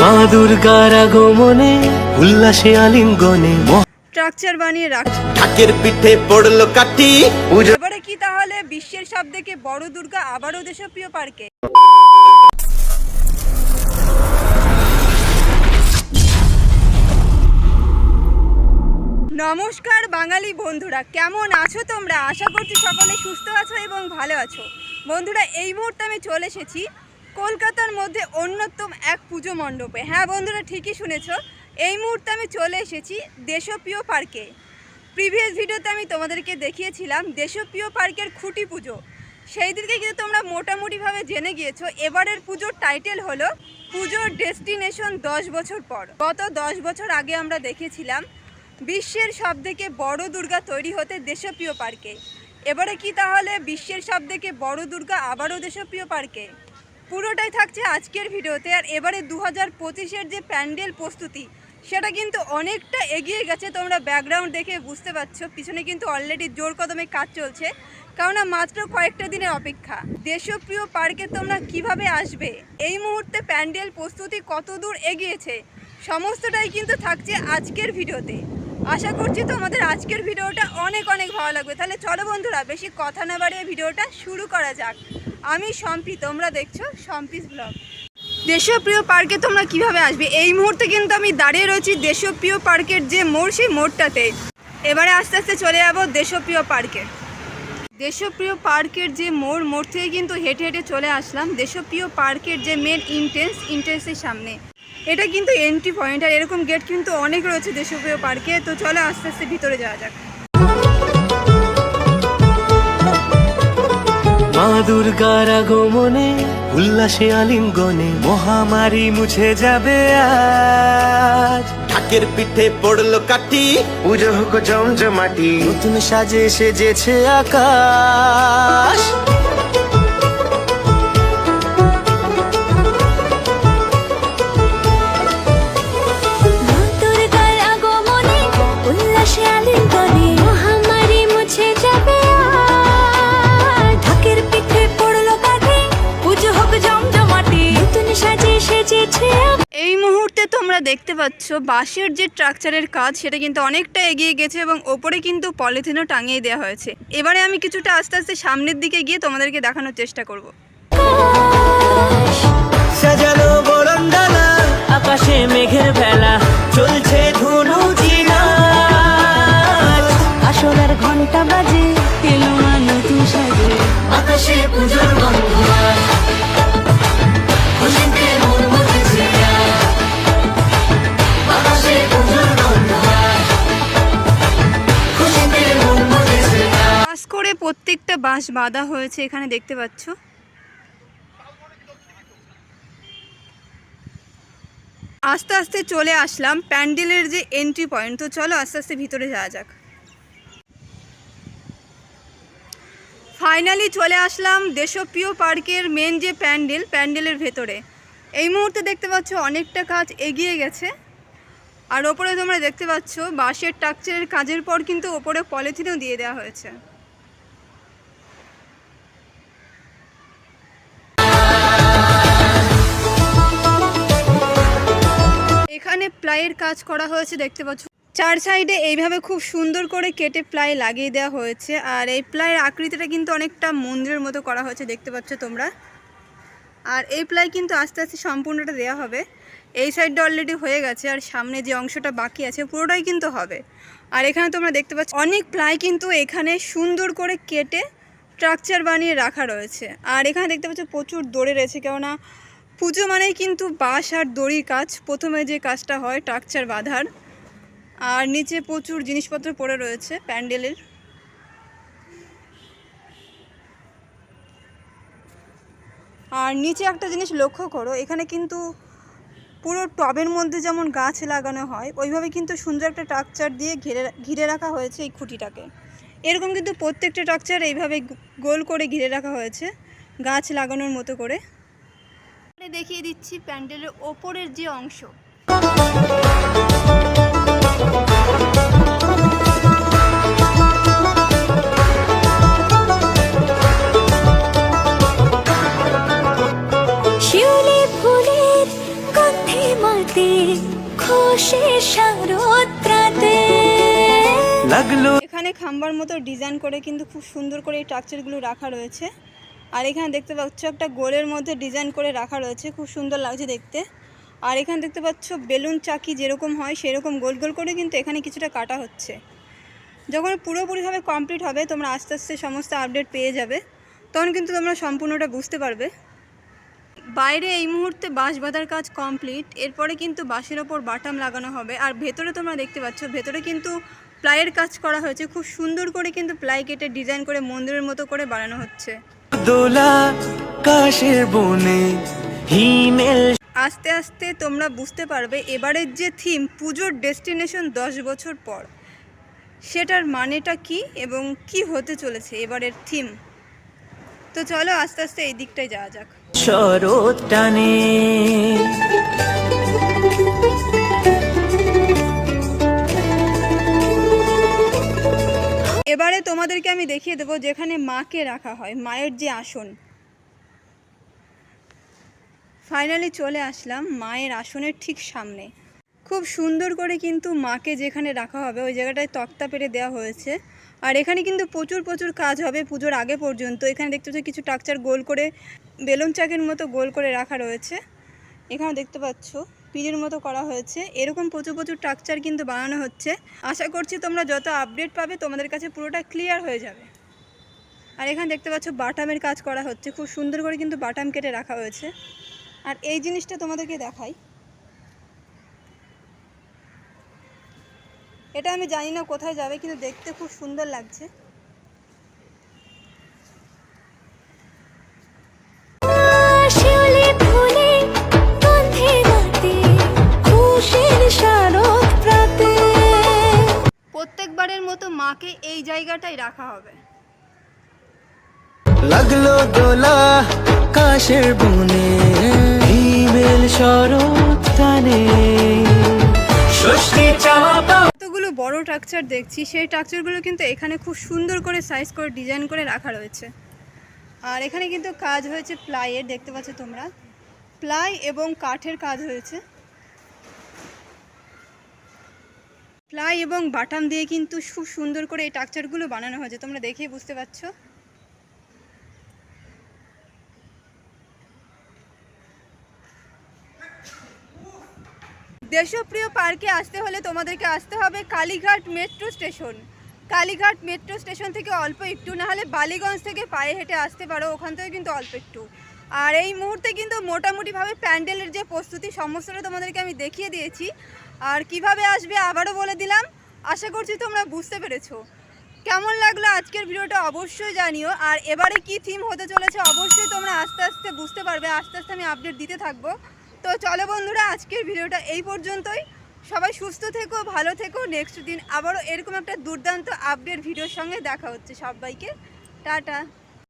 মা দুর্গার আগমনে উল্লাসে আলিঙ্গনে স্ট্রাকচার বানিয়ে রাখছে। ঢাকের পিঠে পড়ল কাঠি। পুজো এবারে কি তাহলে বিশ্বের সব থেকে বড় দুর্গা আবারও দেশপ্রিয় পার্কে? নমস্কার বাঙালি বন্ধুরা কেমন আছো তোমরা? আশা করছি সকলে সুস্থ আছো এবং ভালো আছো। বন্ধুরা এই মুহূর্তে আমি চলে এসেছি কলকাতার মধ্যে অন্যতম এক পুজো মণ্ডপে। হ্যাঁ বন্ধুরা, ঠিকই শুনেছ। এই মুহূর্তে আমি চলে এসেছি দেশপ্রিয় পার্কে। প্রিভিয়াস ভিডিওতে আমি তোমাদেরকে দেখিয়েছিলাম দেশপ্রিয় পার্কের খুঁটি পুজো। সেই দিনকে কিন্তু তোমরা মোটামুটিভাবে জেনে গিয়েছো। এবারের পুজোর টাইটেল হলো পুজোর ডেস্টিনেশন দশ বছর পর। গত দশ বছর আগে আমরা দেখেছিলাম বিশ্বের সবথেকে বড় দুর্গা তৈরি হতে দেশপ্রিয় পার্কে। এবারে কি তাহলে বিশ্বের সবথেকে বড় দুর্গা আবারও দেশপ্রিয় পার্কে? পুরোটাই থাকছে আজকের ভিডিওতে। আর এবারে দু হাজার পঁচিশের যে প্যান্ডেল প্রস্তুতি, সেটা কিন্তু অনেকটা এগিয়ে গেছে। তোমরা ব্যাকগ্রাউন্ড দেখে বুঝতে পারছ, পিছনে কিন্তু অলরেডি জোর কদমে কাজ চলছে। কেননা মাত্র কয়েকটা দিনের অপেক্ষা। দেশপ্রিয় পার্কে তোমরা কীভাবে আসবে? এই মুহূর্তে প্যান্ডেল প্রস্তুতি কত দূর এগিয়েছে? সমস্তটাই কিন্তু থাকছে আজকের ভিডিওতে। আশা করছি তোমাদের আজকের ভিডিওটা অনেক অনেক ভালো লাগবে। তাহলে চলো বন্ধুরা, বেশি কথা না বাড়িয়ে ভিডিওটা শুরু করা যাক। আমি সম্পি, তোমরা দেখছ সম্পিস ব্লগ। দেশপ্রিয় পার্কে তোমরা কীভাবে আসবে? এই মুহূর্তে কিন্তু আমি দাঁড়িয়ে রয়েছি দেশপ্রিয় পার্কের যে মোড়, সেই মোড়টাতে। এবারে আস্তে আস্তে চলে যাব দেশপ্রিয় পার্কে। দেশপ্রিয় পার্কের যে মোড় মোড় থেকে কিন্তু হেঁটে হেঁটে চলে আসলাম দেশপ্রিয় পার্কের যে মেন ইন্টেন্স ইন্টেন্সের সামনে। এটা কিন্তু এন্ট্রি পয়েন্ট আর এরকম গেট কিন্তু অনেক রয়েছে দেশপ্রিয় পার্কে তো চলো আস্তে আস্তে ভিতরে যাওয়া যাক। মা দুর্গার আগমনে উল্লাসে আলিঙ্গনে মহামারী মুছে যাবে আজ। ঢাকের পিঠে পড়ল কাঠি। পুজো হোক জমজমাটি নতুন সাজে সেজেছে আকাশ। তোমরা দেখতে পাচ্ছ বাঁশের যে স্ট্রাকচারের কাজ সেটা কিন্তু অনেকটা এগিয়ে গেছে এবং ওপরে কিন্তু পলিথিনও টাঙিয়ে দেওয়া হয়েছে। এবারে আমি কিছুটা আস্তে আস্তে সামনের দিকে গিয়ে তোমাদেরকে দেখানোর চেষ্টা করব। সাজানো আকাশে মেঘের বেলা চলছে ধুনু ঘণ্টা বাজে এলো নতুন সাজে। আকাশে পুজোর করে প্রত্যেকটা বাঁশ বাঁধা হয়েছে এখানে দেখতে পাচ্ছ? আস্তে আস্তে চলে আসলাম প্যান্ডেলের যে এন্ট্রি পয়েন্ট তো চলো আস্তে আস্তে ভিতরে যাওয়া যাক। ফাইনালি চলে আসলাম দেশপ্রিয় পার্কের মেন যে প্যান্ডেল, প্যান্ডেলের ভেতরে। এই মুহূর্তে দেখতে পাচ্ছ অনেকটা কাজ এগিয়ে গেছে। আর ওপরে তোমরা দেখতে পাচ্ছ বাঁশের টাকচারের কাজের পর কিন্তু ওপরে পলিথিনও দিয়ে দেওয়া হয়েছে। প্লাইয়ের কাজ করা হয়েছে, দেখতে পাচ্ছ। চার সাইডে এইভাবে খুব সুন্দর করে কেটে প্লাই লাগিয়ে দেওয়া হয়েছে, আর এই প্লাইয়ের আকৃতিটা কিন্তু অনেকটা মন্দিরের মতো করা হয়েছে, দেখতে পাচ্ছ তোমরা। আর এই প্লাই কিন্তু আস্তে আস্তে সম্পূর্ণটা দেওয়া হবে। এই সাইডটা অলরেডি হয়ে গেছে, আর সামনে যে অংশটা বাকি আছে, পুরোটাই কিন্তু হবে। আর এখানে তোমরা দেখতে পাচ্ছ, অনেক প্লাই কিন্তু এখানে সুন্দর করে কেটে স্ট্রাকচার বানিয়ে রাখা রয়েছে। আর এখানে দেখতে পাচ্ছ, প্রচুর দড়ি রয়েছে, কেননা পুজো মানেই কিন্তু বাঁশ আর দড়ির কাজ। প্রথমে যে কাজটা হয় স্ট্রাকচার বাঁধার। আর নিচে প্রচুর জিনিসপত্র পড়ে রয়েছে, প্যান্ডেলের। আর নিচে একটা জিনিস লক্ষ্য করো, এখানে কিন্তু পুরো টবের মধ্যে যেমন গাছ লাগানো হয়, ওইভাবে কিন্তু সুন্দর একটা স্ট্রাকচার দিয়ে ঘিরে ঘিরে রাখা হয়েছে এই খুঁটিটাকে। এরকম কিন্তু প্রত্যেকটা স্ট্রাকচার এইভাবে গোল করে ঘিরে রাখা হয়েছে, গাছ লাগানোর মতো করে। দেখিয়ে দিচ্ছি প্যান্ডেলের ওপরের যে অংশ। শিউলি ফুলের গন্ধে মাতে খুশি লাগল এখানে খাম্বার মতো ডিজাইন করে কিন্তু খুব সুন্দর করে এই স্ট্রাকচারগুলো রাখা রয়েছে। আর এখানে দেখতে পাচ্ছ একটা গোলের মধ্যে ডিজাইন করে রাখা রয়েছে, খুব সুন্দর লাগছে দেখতে। আর এখানে দেখতে পাচ্ছ বেলুন চাকি যেরকম হয় সেরকম গোল গোল করে কিন্তু এখানে কিছুটা কাটা হচ্ছে। যখন পুরোপুরিভাবে কমপ্লিট হবে, তোমরা আস্তে আস্তে সমস্ত আপডেট পেয়ে যাবে, তখন কিন্তু তোমরা সম্পূর্ণটা বুঝতে পারবে। বাইরে এই মুহূর্তে বাঁশ বাঁধার কাজ কমপ্লিট এরপরে কিন্তু বাঁশের ওপর বাটাম লাগানো হবে। আর ভেতরে তোমরা দেখতে পাচ্ছ, ভেতরে কিন্তু প্লাইয়ের কাজ করা হয়েছে, খুব সুন্দর করে কিন্তু প্লাই কেটে ডিজাইন করে মন্দিরের মতো করে বানানো হচ্ছে। দোলা কাশের বনে হিমেল আস্তে আস্তে তোমরা বুঝতে পারবে এবারের যে থিম পুজোর ডেস্টিনেশন দশ বছর পর। সেটার মানেটা কি এবং কি হতে চলেছে এবারের থিম? তো চলো আস্তে আস্তে এই দিকটায় যাওয়া যাক। শরৎ টানে তোমাদেরকে আমি দেখিয়ে দেবো যেখানে মাকে রাখা হয়, মায়ের যে আসন। ফাইনালি চলে আসলাম মায়ের আসনের ঠিক সামনে। খুব সুন্দর করে কিন্তু মাকে যেখানে রাখা হবে, ওই জায়গাটায় তক্তা পেরে দেওয়া হয়েছে। আর এখানে কিন্তু প্রচুর প্রচুর কাজ হবে পুজোর আগে পর্যন্ত। এখানে দেখতে পাচ্ছ কিছু টাকচার গোল করে, বেলুন চাকের মতো গোল করে রাখা রয়েছে। এখানে দেখতে পাচ্ছ পিড়ির মতো করা হয়েছে। এরকম প্রচুর প্রচুর স্ট্রাকচার কিন্তু বানানো হচ্ছে। আশা করছি তোমরা যত আপডেট পাবে, তোমাদের কাছে পুরোটা ক্লিয়ার হয়ে যাবে। আর এখানে দেখতে পাচ্ছ বাটামের কাজ করা হচ্ছে। খুব সুন্দর করে কিন্তু বাটাম কেটে রাখা হয়েছে। আর এই জিনিসটা তোমাদেরকে দেখাই। এটা আমি জানি না কোথায় যাবে, কিন্তু দেখতে খুব সুন্দর লাগছে। মতো মাকে এই জায়গাটায় রাখা হবে। লাগল দোলা কাশের বনে হিমেল শরৎ ষষ্ঠী চাপা কতগুলো বড় স্ট্রাকচার দেখছি সেই স্ট্রাকচারগুলো কিন্তু এখানে খুব সুন্দর করে সাইজ করে ডিজাইন করে রাখা রয়েছে। আর এখানে কিন্তু কাজ হয়েছে প্লাইয়ের দেখতে পাচ্ছ তোমরা। প্লাই এবং কাঠের কাজ হয়েছে। প্লাই এবং বাটাম দিয়ে কিন্তু খুব সুন্দর করে এই স্ট্রাকচারগুলো বানানো হয়েছে। তোমরা দেখেই বুঝতে পারছ। দেশপ্রিয় পার্কে আসতে হলে তোমাদেরকে আসতে হবে Kalighat metro station. Kalighat metro station থেকে অল্প একটু, না হলে বালিগঞ্জ থেকে পায়ে হেঁটে আসতে পারো, ওখান থেকে কিন্তু অল্প একটু। আর এই মুহূর্তে কিন্তু মোটামুটিভাবে প্যান্ডেলের যে প্রস্তুতি, সমস্তটা তোমাদেরকে আমি দেখিয়ে দিয়েছি। আর কীভাবে আসবে আবারও বলে দিলাম। আশা করছি তোমরা বুঝতে পেরেছ। কেমন লাগল আজকের ভিডিওটা অবশ্যই জানিও। আর এবারে কি থিম হতে চলেছে অবশ্যই তোমরা আস্তে আস্তে বুঝতে পারবে। আস্তে আস্তে আমি আপডেট দিতে থাকব। তো চলো বন্ধুরা, আজকের ভিডিওটা এই পর্যন্তই। সবাই সুস্থ থেকো, ভালো থেকো। নেক্সট দিন আবারও এরকম একটা দুর্দান্ত আপডেট ভিডিওর সঙ্গে দেখা হচ্ছে সবাইকে। টাটা।